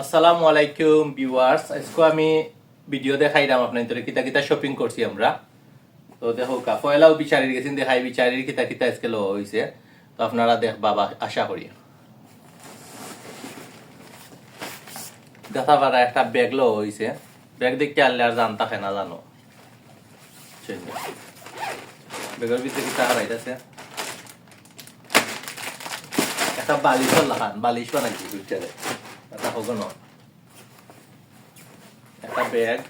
আসসালামু আলাইকুম ভিউয়ার্স। আজকে আমি ভিডিও দেখাইলাম আপনার কিতা কিতা শপিং করছি আমরা। তো দেখো, কা, পয়লাও বিচারির গেছেন, দেখাই বিচারির কিতা কিতা আজকে লো হয়েছে তো আপনারা দেখ, বাবা, আশা করি। দেখা পারা একটা ব্যাগ লো হয়েছে ব্যাগ দেখতে আনলে আর জানতা খায় না, জানো। ব্যাগের ভিতরে কিতা হারাইতেছে? একটা বালিশও লাগান বালিশ বানাইছি, দুইটারে। ন। একটা ব্যাগ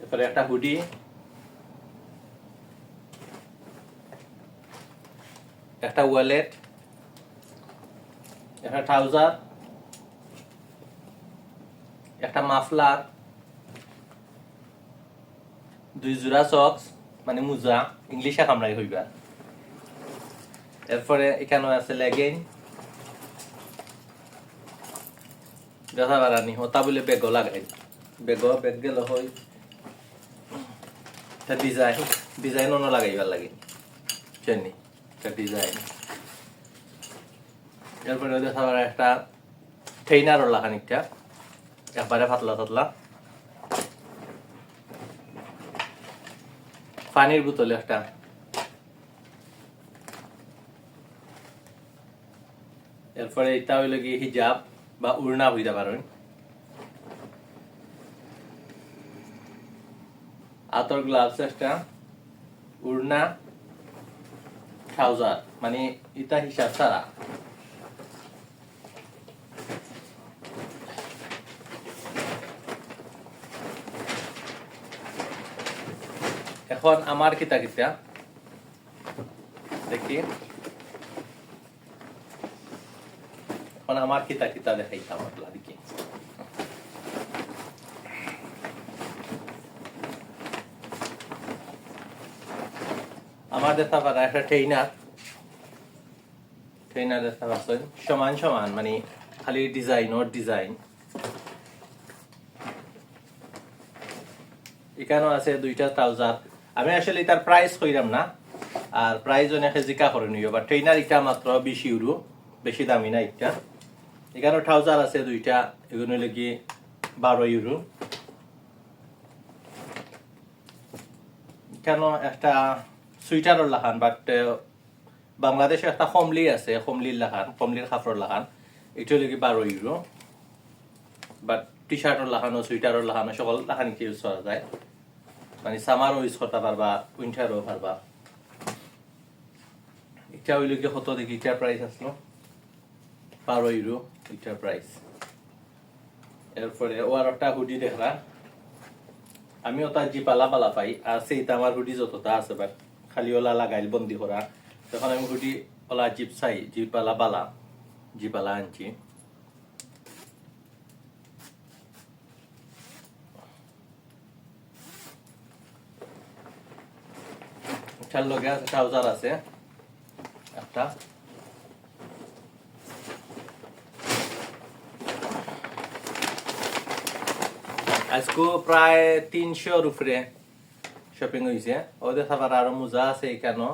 এরপরে একটা হুডি একটা ওয়ালেট একটা ট্রাউজার একটা মাফলার দুই জোড়া সক্স মানে মোজা, ইংলিশে কামড়াই হইবা। এরপরে এখানে আছে লেগিন দেখা বারানি হতা বলে বেগ লাগাই। বেগ বেগ গেল হই এটা ডিজাইন ডিজাইন অন্য লাগাইবার লাগে। চেনি এটা ডিজাইন এরপরে দেখা পারা একটা ট্রেইনারও লাগানিকটা একবারে পাতলা পাতলা পানির বোতল একটা এরপরে এটা হইল কি হিজাব বা উড়না হইতে পারেন আতর গ্লাভস একটা, উড়না, ট্রাউজার মানে এটা হিসাব ছাড়া। এখন আমার কিতা কিতা? দেখি। এখন আমার কিতা কিতা দেখাইতাম আপনাদেরকে পারা একটা সমান সমান মানে খালি ডিজাইন ওর ডিজাইন এখানেও আছে দুইটা ট্রাউজার আমি আসলে এটার প্রাইস কইরাম না, আর প্রাইস অনেকে জিকা করে নিও বা এটা মাত্র বিশ ইউরো বেশি দামি না এটা। এখানে ট্রাউজার আছে দুইটা, এগুলো লাগি বারো ইউরো কেন একটা সুইটারও লাখান বাট বাংলাদেশে একটা কমলি আছে, কমলির লাখান, কমলির কাপড় লাখান। এটা লাগি বারো ইউরো বাট টি শার্টর লাখানো সুইটারর লাখানো, সকল লাখানিকে ইউজ করা যায়। মানে সামারও ইউজ করতে পারবা উইন্টারও পারবা। এটা হইল কি কত দেখি, এটার প্রাইস আসলো। বারো ইউরো এটার প্রাইস এরপরে, ও আর একটা হুডি দেখরা আমি ওটা জি পালা পালা পাই। আর সেইটা আমার হুডি যতটা আছে, বাট খালি ওলা লাগাইল বন্দি করা তখন আমি হুডি ওলা জিপ চাই জি পালা বালা জি পালা আনছি। এটার লগে ট্রাউজার আছে। একটা আজকে প্রায় তিনশোর উপরে শপিং হয়েছে ওদের খাবার আরও মোজা আছে এখানে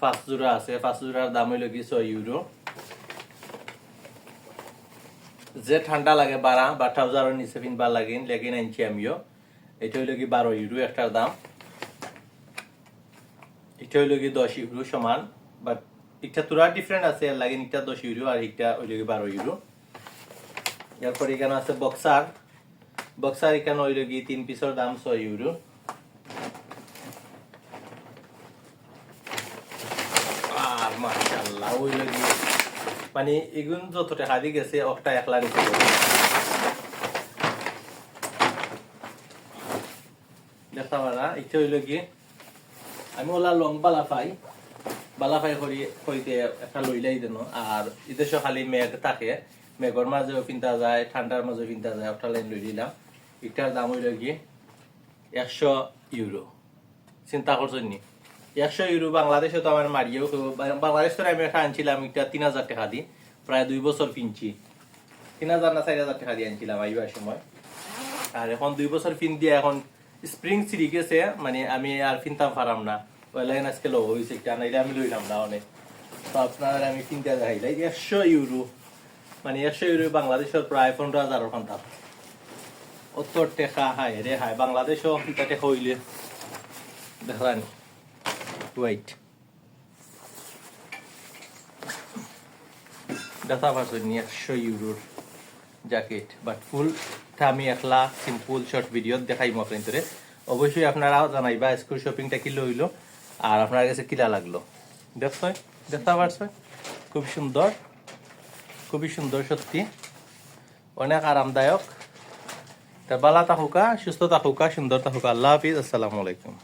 পাঁচ জোড়া আছে। পাঁচ জোড়ার দাম হইল কি ছয় ইউরো যে ঠান্ডা লাগে বারা বা ট্রাউজারের নিচে পিনবার লাগিন, লেগিন আনছি আমিও। এটা হইল কি বারো ইউরো একটার দাম। এটা হইল কি দশ ইউরো সমান। বাট এটা তোরা ডিফারেন্ট আছে, এর লাগে এটা দশ ইউরো আর এটা হইল কি বারো ইউরো এরপর এখানে আছে বক্সার হইল কি তিন পিসের দাম ছয় ইউরো আর মাশাআল্লাহ হইল কি মানে এগুন যত টাকা দিয়ে গেছে একটা একলা নিতে দেখা পারা এটা হইল কি আমি ওলা লং বালা পাই বালা পাই করি কইতে একটা লইলাই দেন আর এদেশে খালি মেঘ থাকে মেঘর মাঝেও পিন্তা যায় ঠান্ডার মাঝেও পিন্তা যায় একটা লাইন লই দিলাম এটার দাম হইল কি একশো ইউরো চিন্তা করছেন নি? একশো ইউরো বাংলাদেশে তো আমার মারিয়েও বাংলাদেশ থেকে আমি একটা আনছিলাম, এটা তিন হাজার টাকা দি। প্রায় দুই বছর কিনছি তিন হাজার না চার হাজার টাকা দিয়ে আনছিলাম আইবার সময়। আর এখন দুই বছর ফিন দিয়ে এখন স্প্রিং সিরি গেছে মানে আমি আর ফিনতাম পারাম না। ওই লাইন আজকে লো হয়েছে একটা, নাইলে আমি লইলাম না অনেক। তো আপনার আমি কিনতে দেখাইলাই একশো ইউরো মানে একশো ইউরো বাংলাদেশের প্রায় পনেরো হাজার ঘণ্টা উত্তর টেকা হায় রে হায় বাংলাদেশও টেকা হইলে দেখানি ওয়াইট দেখা পারছ নি একশো ইউরোর জ্যাকেট বাট ফুলটা আমি একলা সিম্পল শর্ট ভিডিও দেখাইমো আপনাদের অবশ্যই আপনারা জানাইবা স্কুল শপিংটা কি লইল আর আপনার কাছে কিলা লাগল দেখছ দেখতে পারছ খুব সুন্দর খুবই সুন্দর সত্যি অনেক আরামদায়ক তা বালা থাকুকা সুস্থ তাহুকা সুন্দর তাহুকা আল্লাহ হাফিজ আসসালামু আলাইকুম।